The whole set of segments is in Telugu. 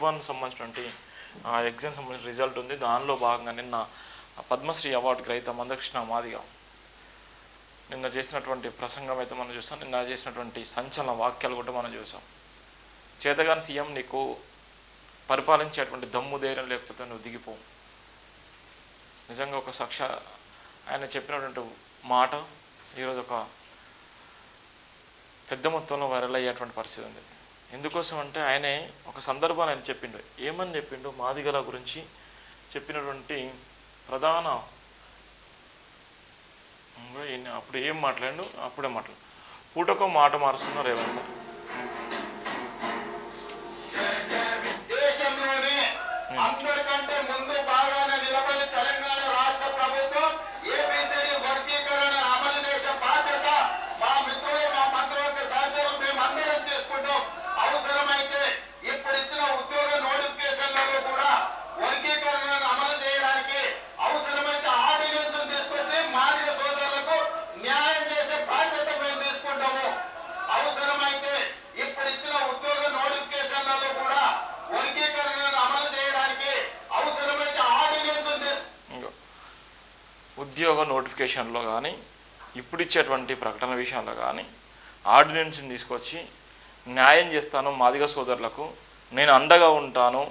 గ్రూప్ వన్ సంబంధించినటువంటి ఎగ్జామ్ సంబంధించిన రిజల్ట్ ఉంది. దానిలో భాగంగా నిన్న పద్మశ్రీ అవార్డు గ్రహీత మందకృష్ణ మాదిగా నిన్న చేసినటువంటి ప్రసంగం అయితే మనం చూసాం. నిన్న చేసినటువంటి సంచలన వాక్యాలు కూడా మనం చూసాం. చేతగాని సీఎం నీకు పరిపాలించేటువంటి దమ్ము ధైర్యం లేకపోతే నువ్వు దిగిపో. నిజంగా ఒక సాక్ష ఆయన చెప్పినటువంటి మాట ఈరోజు ఒక పెద్ద మొత్తంలో వైరల్ అయ్యేటువంటి పరిస్థితి ఉంది. ఎందుకోసం అంటే ఆయనే ఒక సందర్భాన్ని ఆయన చెప్పిండు. ఏమని చెప్పిండు? మాదిగల గురించి చెప్పినటువంటి ప్రధాన అప్పుడు ఏం మాట్లాడు అప్పుడే మాట్లాడు. పూటకో మాట మారుస్తున్న రేవంత్ సార్. నోటిఫికేషన్లో కానీ ఇప్పుడు ఇచ్చేటువంటి ప్రకటన విషయంలో కానీ ఆర్డినెన్స్ని తీసుకొచ్చి న్యాయం చేస్తాను మాదిగ సోదరులకు నేను అండగా ఉంటాను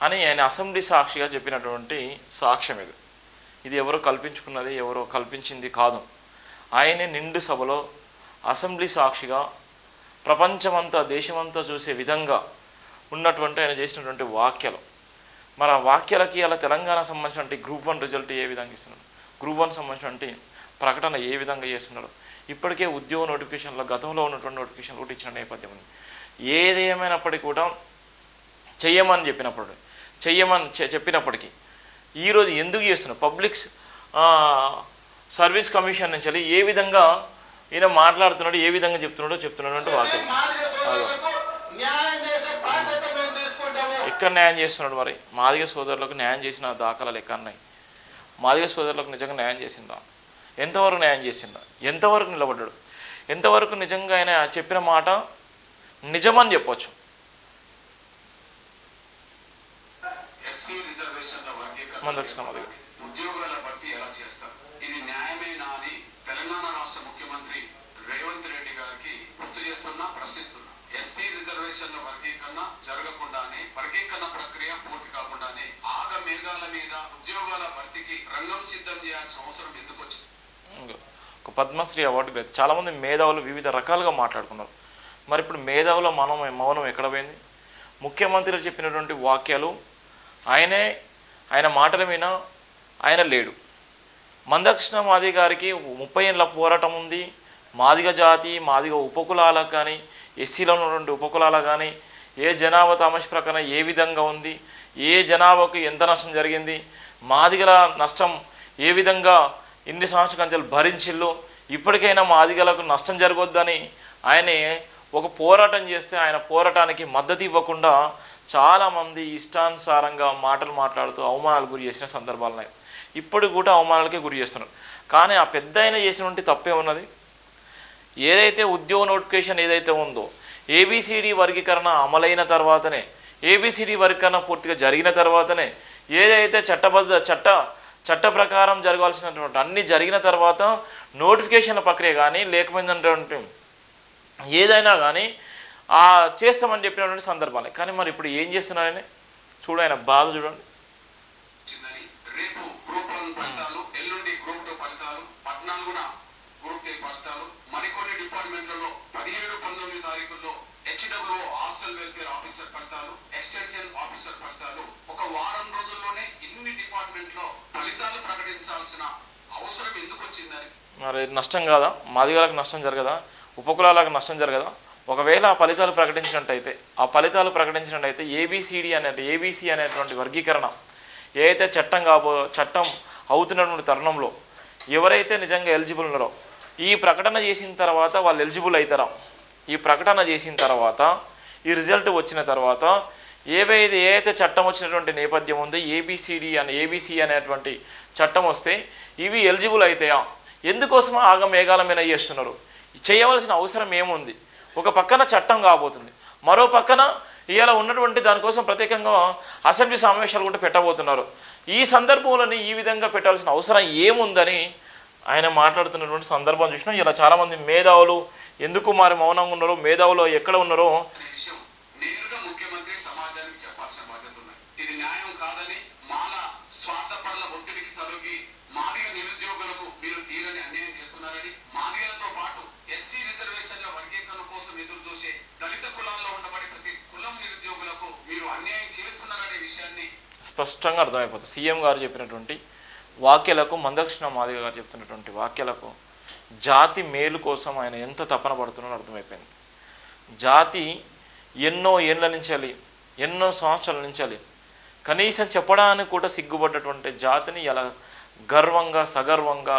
అని ఆయన అసెంబ్లీ సాక్షిగా చెప్పినటువంటి సాక్ష్యం ఇది. ఇది ఎవరో కల్పించుకున్నది ఎవరో కల్పించింది కాదు. ఆయనే నిండు సభలో అసెంబ్లీ సాక్షిగా ప్రపంచమంతా దేశమంతా చూసే విధంగా ఉన్నటువంటి ఆయన చేసినటువంటి వాక్యాలు మరి ఆ వాక్యాలకి అలా తెలంగాణ సంబంధించినటువంటి గ్రూప్ వన్ రిజల్ట్ ఏ విధంగా ఇస్తున్నాడు? గ్రూప్ వన్ సంబంధించినటువంటి ప్రకటన ఏ విధంగా చేస్తున్నాడు. ఇప్పటికే ఉద్యోగ నోటిఫికేషన్లో గతంలో ఉన్నటువంటి నోటిఫికేషన్ కూడా ఇచ్చిన నేపథ్యం ఉంది. ఏది ఏమైనప్పటికీ కూడా చెయ్యమని చెప్పినప్పుడు చెయ్యమని చెప్పినప్పటికీ ఈరోజు ఎందుకు చేస్తున్నారు పబ్లిక్ సర్వీస్ కమిషన్ నుంచి వెళ్ళి ఏ విధంగా ఈయన మాట్లాడుతున్నాడు ఏ విధంగా చెప్తున్నాడో చెప్తున్నాడు అంటే వాక్యం. ఎక్కడ న్యాయం చేస్తున్నాడు మరి? మాదిగ సోదరులకు న్యాయం చేసిన దాఖలాలు ఎక్కడ ఉన్నాయి మాదిగ సోదరులకు నిజంగా న్యాయం చేసిందా? ఎంతవరకు న్యాయం చేసిందా? ఎంతవరకు నిలబడ్డాడు? ఎంతవరకు నిజంగా ఆయన చెప్పిన మాట నిజమని చెప్పొచ్చు? మాదిగ. ఉద్యోగాల భర్తీ ఎలా చేస్తారు? ఇది న్యాయమేనా అని తెలంగాణ రాష్ట్ర ముఖ్యమంత్రి రేవంత్ రెడ్డి గారికి గుర్తు చేస్తున్నా ప్రశ్నిస్తున్నా. ఎస్సీ రిజర్వేషన్ల వర్గీకరణ జరగకుండానే వర్గీకరణ ప్రక్రియ పూర్తి కాకుండానే ఆగ మేఘాల మీద ఉద్యోగాల భర్తీకి రంగం సిద్ధం చేయాల్సిన అవసరం ఎందుకు వచ్చింది ఒక పద్మశ్రీ అవార్డు గ్రహీత చాలామంది మేధావులు వివిధ రకాలుగా మాట్లాడుకున్నారు. మరి ఇప్పుడు మేధావుల మనం మౌనం ఎక్కడ పోయింది? ముఖ్యమంత్రి చెప్పినటువంటి వాక్యాలు ఆయనే ఆయన మాటల మీద ఆయన లేడు. మందకృష్ణ మాది గారికి ముప్పై ఏళ్ళ పోరాటం ఉంది. మాదిగ జాతి మాదిగ ఉపకులాలకు కానీ ఎస్సీలో ఉన్నటువంటి ఉపకులాల కానీ ఏ జనాభా తామస ప్రకారం ఏ విధంగా ఉంది ఏ జనాభాకు ఎంత నష్టం జరిగింది మాదిగల నష్టం ఏ విధంగా ఇన్ని సంవత్సరాల కంచెలు భరించిల్లు ఇప్పటికైనా మాదిగలకు నష్టం జరగొద్దని ఆయన ఒక పోరాటం చేస్తే ఆయన పోరాటానికి మద్దతు ఇవ్వకుండా చాలామంది ఇష్టానుసారంగా మాటలు మాట్లాడుతూ అవమానాలు గురి చేసిన సందర్భాలు ఉన్నాయి. ఇప్పుడు కూడా అవమానాలకే గురి చేస్తున్నారు. కానీ ఆ పెద్ద ఆయన చేసినటువంటి తప్పే ఉన్నది. ఏదైతే ఉద్యోగ నోటిఫికేషన్ ఏదైతే ఉందో ఏబిసిడి వర్గీకరణ అమలైన తర్వాతనే ఏబిసిడి వర్గీకరణ పూర్తిగా జరిగిన తర్వాతనే ఏదైతే చట్టబద్ధ చట్ట చట్ట ప్రకారం జరగాల్సినటువంటి అన్ని జరిగిన తర్వాత నోటిఫికేషన్ ప్రక్రియ కానీ లేకపోయినటువంటి ఏదైనా కానీ ఆ చేస్తామని చెప్పినటువంటి సందర్భాలే. కానీ మరి ఇప్పుడు ఏం చేస్తున్నారని? చూడు ఆయన బాధ చూడండి. డిపార్ట్మెంట్లలో పదిహేడు పంతొమ్మిది తారీఖుల్లో హెచ్డబ్ల్యూ హాస్టల్ వెల్ఫేర్ ఆఫీసర్ పడతారు. ఎక్స్టెన్షన్ ఆఫీసర్ పడతారు. ఒక వారం రోజుల్లోనే ఇన్ని డిపార్ట్మెంట్లో ఫలితాలు ప్రకటించాల్సిన అవసరం ఎందుకు వచ్చిందని మరి నష్టం కాదా? మాదిగలకు నష్టం జరగదా? ఉపకులాలకు నష్టం జరగదా? ఒకవేళ ఆ ఫలితాలు ప్రకటించినట్టయితే ఆ ఫలితాలు ప్రకటించినట్టయితే ఏబిసిడి అనే ఏబిసి అనేటువంటి వర్గీకరణ ఏదైతే చట్టం కాబో చట్టం అవుతున్నటువంటి తరుణంలో ఎవరైతే నిజంగా ఎలిజిబుల్ ఉన్నారో ఈ ప్రకటన చేసిన తర్వాత వాళ్ళు ఎలిజిబుల్ అవుతారా ఈ ప్రకటన చేసిన తర్వాత ఈ రిజల్ట్ వచ్చిన తర్వాత ఏవైతే ఏదైతే చట్టం వచ్చినటువంటి నేపథ్యం ఉందో ఏబిసిడి అనే ఏబిసి అనేటువంటి చట్టం వస్తే ఇవి ఎలిజిబుల్ అవుతాయా ఎందుకోసం ఆగ మేఘాల మీద చేస్తున్నారు? చేయవలసిన అవసరం ఏముంది? ఒక పక్కన చట్టం కాబోతుంది. మరో పక్కన ఇవాళ ఉన్నటువంటి దానికోసం ప్రత్యేకంగా అసెంబ్లీ సమావేశాలు కూడా పెట్టబోతున్నారు. ఈ సందర్భంలోని ఈ విధంగా పెట్టాల్సిన అవసరం ఏముందని ఆయన మాట్లాడుతున్నటువంటి సందర్భం చూసినా ఇలా చాలామంది మేధావులు ఎందుకు మరి మౌనంగా ఉన్నారో మేధావులు ఎక్కడ ఉన్నారో స్పష్టంగా అర్థమైపోతుంది. సీఎం గారు చెప్పినటువంటి వాక్యలకు మందక్షిణ మాదిగ గారు చెప్తున్నటువంటి వాక్యలకు జాతి మేలు కోసం ఆయన ఎంత తపన పడుతున్నారో అర్థమైపోయింది. జాతి ఎన్నో ఏళ్ళ నుంచాలి ఎన్నో సంవత్సరాల నుంచాలి కనీసం చెప్పడానికి కూడా సిగ్గుపడ్డటువంటి జాతిని ఎలా గర్వంగా సగర్వంగా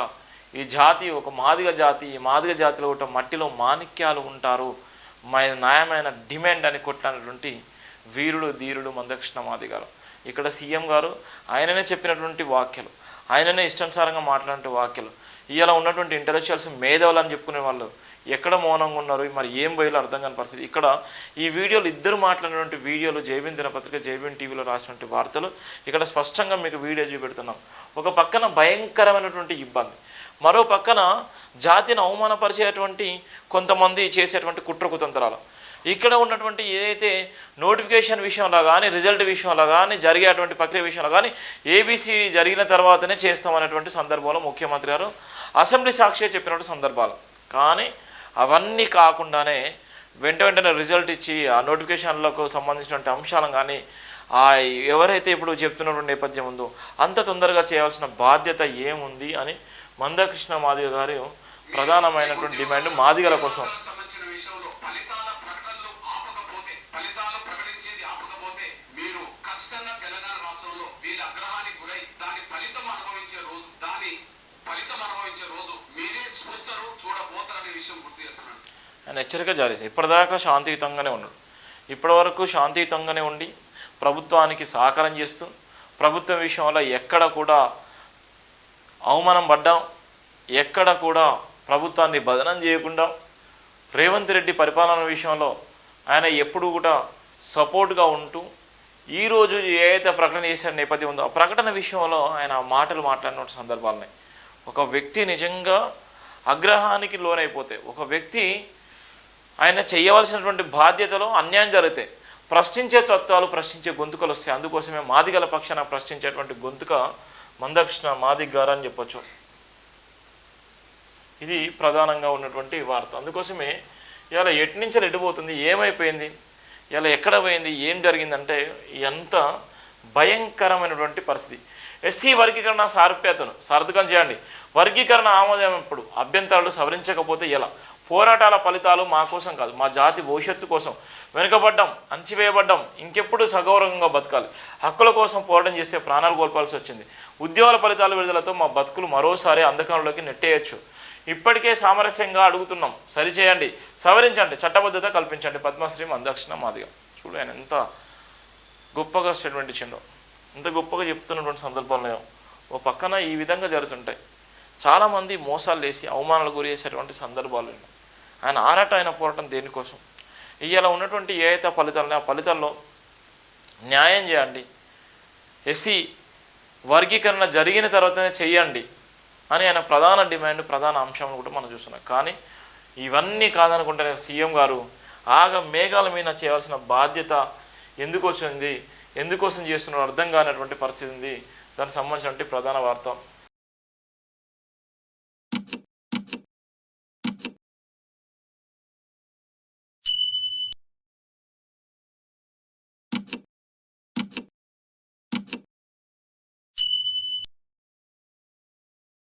ఈ జాతి ఒక మాదిగ జాతి ఈ మాదిగ జాతిలో కూడా మట్టిలో మాణిక్యాలు ఉంటారు మా న్యాయమైన డిమాండ్ అని కొట్టినటువంటి వీరుడు ధీరుడు మందకృష్ణ మాదిగారు ఇక్కడ సీఎం గారు ఆయననే చెప్పినటువంటి వాక్యలు. ఆయననే ఇష్టానుసారంగా మాట్లాడే వాక్యలు. ఇవాళ ఉన్నటువంటి ఇంటలెక్చువల్స్ మేధావులు అని చెప్పుకునే వాళ్ళు ఎక్కడ మౌనంగా ఉన్నారు? మరి ఏం బయలు అర్థం కాని పరిస్థితి. ఇక్కడ ఈ వీడియోలు ఇద్దరు మాట్లాడినటువంటి వీడియోలు జైబీన్ దినపత్రిక జైబీన్ టీవీలో రాసినటువంటి వార్తలు. ఇక్కడ స్పష్టంగా మీకు వీడియో చూపెడుతున్నాం. ఒక పక్కన భయంకరమైనటువంటి ఇబ్బంది. మరో పక్కన జాతిని అవమానపరిచేటువంటి కొంతమంది చేసేటువంటి కుట్ర కుతంత్రాలు. ఇక్కడ ఉన్నటువంటి ఏదైతే నోటిఫికేషన్ విషయంలో కానీ రిజల్ట్ విషయంలో కానీ జరిగేటువంటి ప్రక్రియ విషయంలో కానీ ఏబీసీ జరిగిన తర్వాతనే చేస్తామనేటువంటి సందర్భంలో ముఖ్యమంత్రి గారు అసెంబ్లీ సాక్షిగా చెప్పినటువంటి సందర్భాలు. కానీ అవన్నీ కాకుండానే వెంట వెంటనే రిజల్ట్ ఇచ్చి ఆ నోటిఫికేషన్లకు సంబంధించినటువంటి అంశాలను కానీ ఆ ఎవరైతే ఇప్పుడు చెప్తున్నటువంటి నేపథ్యం ఉందో అంత తొందరగా చేయాల్సిన బాధ్యత ఏముంది అని మందకృష్ణ మాదిగ గారు ప్రధానమైనటువంటి డిమాండ్ మాదిగల కోసం ఆయన హెచ్చరిక జారీ చేశారు. ఇప్పటిదాకా శాంతియుతంగానే ఉన్నాడు. ఇప్పటివరకు శాంతియుతంగానే ఉండి ప్రభుత్వానికి సహకారం చేస్తూ ప్రభుత్వం విషయంలో ఎక్కడ కూడా అవమానం పడ్డాం ఎక్కడ కూడా ప్రభుత్వాన్ని బదనం చేయకుండా రేవంత్ రెడ్డి పరిపాలన విషయంలో ఆయన ఎప్పుడు కూడా సపోర్ట్గా ఉంటూ ఈరోజు ఏదైతే ప్రకటన చేసిన నేపథ్యం ఉందో ఆ ప్రకటన విషయంలో ఆయన ఆ మాటలు మాట్లాడిన సందర్భాలున్నాయి ఒక వ్యక్తి నిజంగా అగ్రహానికి లోనైపోతే ఒక వ్యక్తి ఆయన చేయవలసినటువంటి బాధ్యతలో అన్యాయం జరిగితే ప్రశ్నించే తత్వాలు ప్రశ్నించే గొంతుకలు వస్తాయి. అందుకోసమే మాదిగల పక్షాన ప్రశ్నించేటువంటి గొంతుక మందకృష్ణ మాదిగ్ గారు అని చెప్పొచ్చు. ఇది ప్రధానంగా ఉన్నటువంటి వార్త. అందుకోసమే ఇవాళ ఎటు నుంచి ఎడిపోతుంది ఏమైపోయింది ఇలా ఎక్కడ పోయింది ఏం జరిగిందంటే ఎంత భయంకరమైనటువంటి పరిస్థితి. ఎస్సీ వర్గీకరణ సారూప్యతను సార్థకం చేయండి. వర్గీకరణ ఆమోదం ఇప్పుడు అభ్యంతరాలు సవరించకపోతే ఎలా? పోరాటాల ఫలితాలు మా కోసం కాదు మా జాతి భవిష్యత్తు కోసం వెనుకబడ్డం అంచివేయబడ్డం ఇంకెప్పుడు సగౌరవంగా బతకాలి. హక్కుల కోసం పోరాటం చేస్తే ప్రాణాలు కోల్పాల్సి వచ్చింది. ఉద్యోగాల ఫలితాల విడుదలతో మా బతుకులు మరోసారి అంధకారంలోకి నెట్టేయచ్చు. ఇప్పటికే సామరస్యంగా అడుగుతున్నాం సరిచేయండి సవరించండి చట్టబద్ధత కల్పించండి. పద్మశ్రీ మందక్షిణ మాదిగా. చూడు ఆయన ఎంత గొప్పగా స్టేట్మెంట్ ఇచ్చిండో ఇంత గొప్పగా చెప్తున్నటువంటి సందర్భంలో ఓ పక్కన ఈ విధంగా జరుగుతుంటాయి. చాలామంది మోసాలు వేసి అవమానాలు గురి చేసేటువంటి సందర్భాలు ఉన్నాయి ఆయన ఆరాట ఆయన పోరాటం దేనికోసం? ఇవాళ ఉన్నటువంటి ఏ అయితే ఫలితాలు ఆ ఫలితాల్లో న్యాయం చేయండి. ఎస్సీ వర్గీకరణ జరిగిన తర్వాతనే చేయండి అని ఆయన ప్రధాన డిమాండ్ ప్రధాన అంశం కూడా మనం చూస్తున్నాం. కానీ ఇవన్నీ కాదనుకుంటే సీఎం గారు ఆగ మేఘాల మీద చేయాల్సిన బాధ్యత ఎందుకు వచ్చింది? ఎందుకోసం చేస్తున్నారో అర్థం కానటువంటి పరిస్థితి ఉంది. దానికి సంబంధించినటువంటి ప్రధాన వార్త